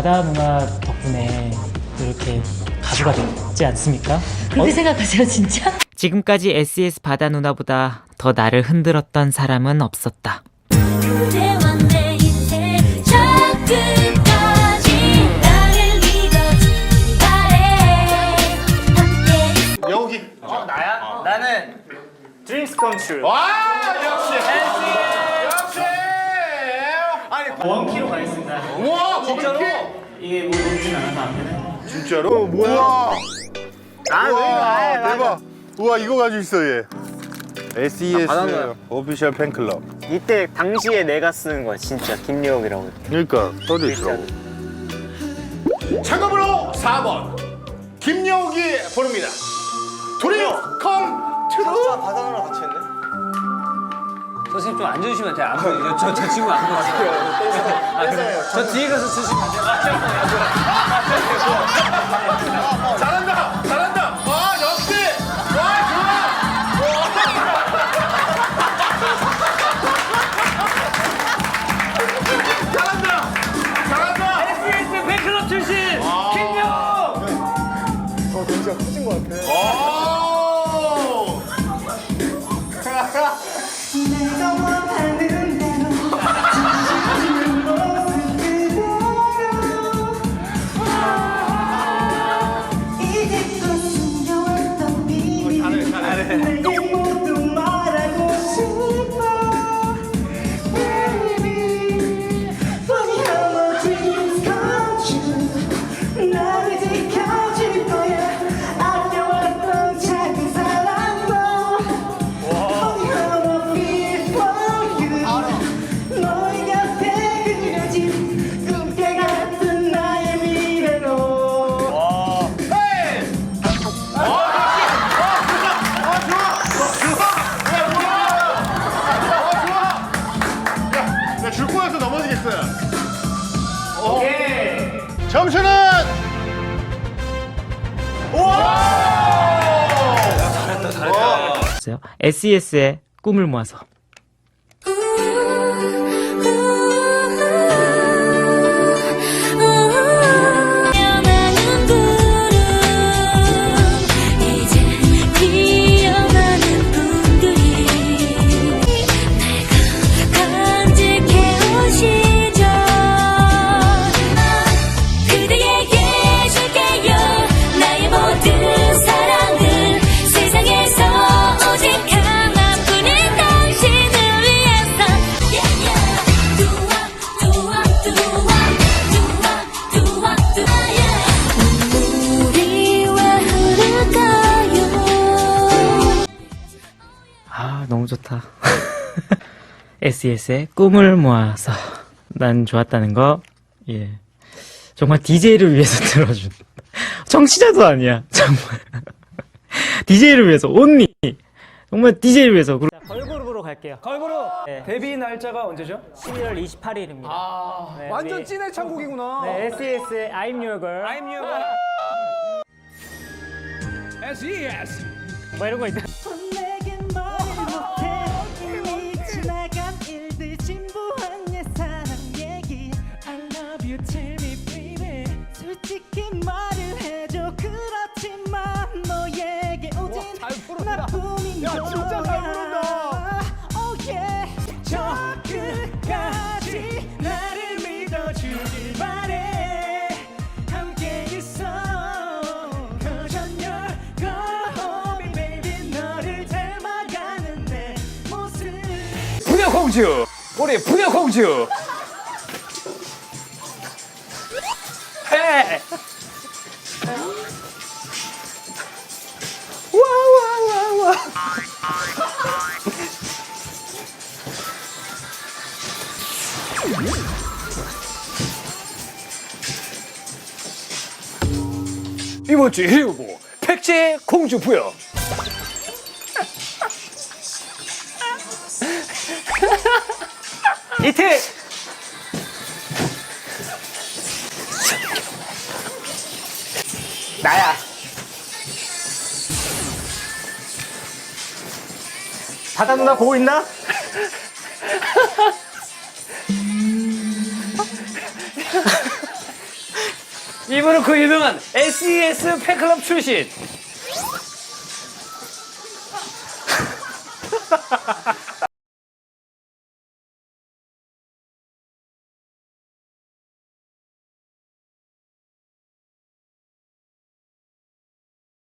바다 누나 덕분에 이렇게 가수가 됐지 않습니까? 그렇게 생각하세요 진짜? 지금까지 SES 바다 누나보다 더 나를 흔들었던 사람은 없었다. 여기. 어, 나야? 나는 Dreams Come True. 와 역시. 역시. 원키로 가겠습니다. 우와 진짜로? 이게 뭐 높진 않아서 앞에는. 진짜로? 뭐야? 아, 우와 대박. 우와 이거 가지고 있어 얘. SES 오피셜 팬클럽. 이때 당시에 내가 쓰는 거야 진짜 김여욱이라고. 그러니까 써져 있더라고. 참고번호 4번 김여욱이 부릅니다. 드림 컴 트루. 바다나랑 같이 했네. 선생님 좀 앉아주시면 돼요. 안 보여요. 저, 저 친구 안 보여요. 아, 그래. 저 뒤에 가서 쓰시면 안 돼요. 넘어지겠어요. 오케이. 점수는 SES의 꿈을 모아서. 좋다. SES의 꿈을 모아서. 난 좋았다는 거, 예. 정말 DJ를 위해서 들어준. 청취자도 아니야, 정말. DJ를 위해서, 온리. 정말 DJ를 위해서. 걸그룹으로 갈게요. 걸그룹 네. 데뷔 날짜가 언제죠? 11월 28일입니다. 아 완전 찐의 창곡이구나. 네, SES의 I'm Your Girl. I'm your SES. 뭐 이런 거 있다. 공주. 우리 부녀공주. 해. 와와와와. 이번 주 일부 백제 공주 부여. 이틀 나야 바다 누나 보고 있나? 이분은 그 유명한 SES 팬클럽 출신.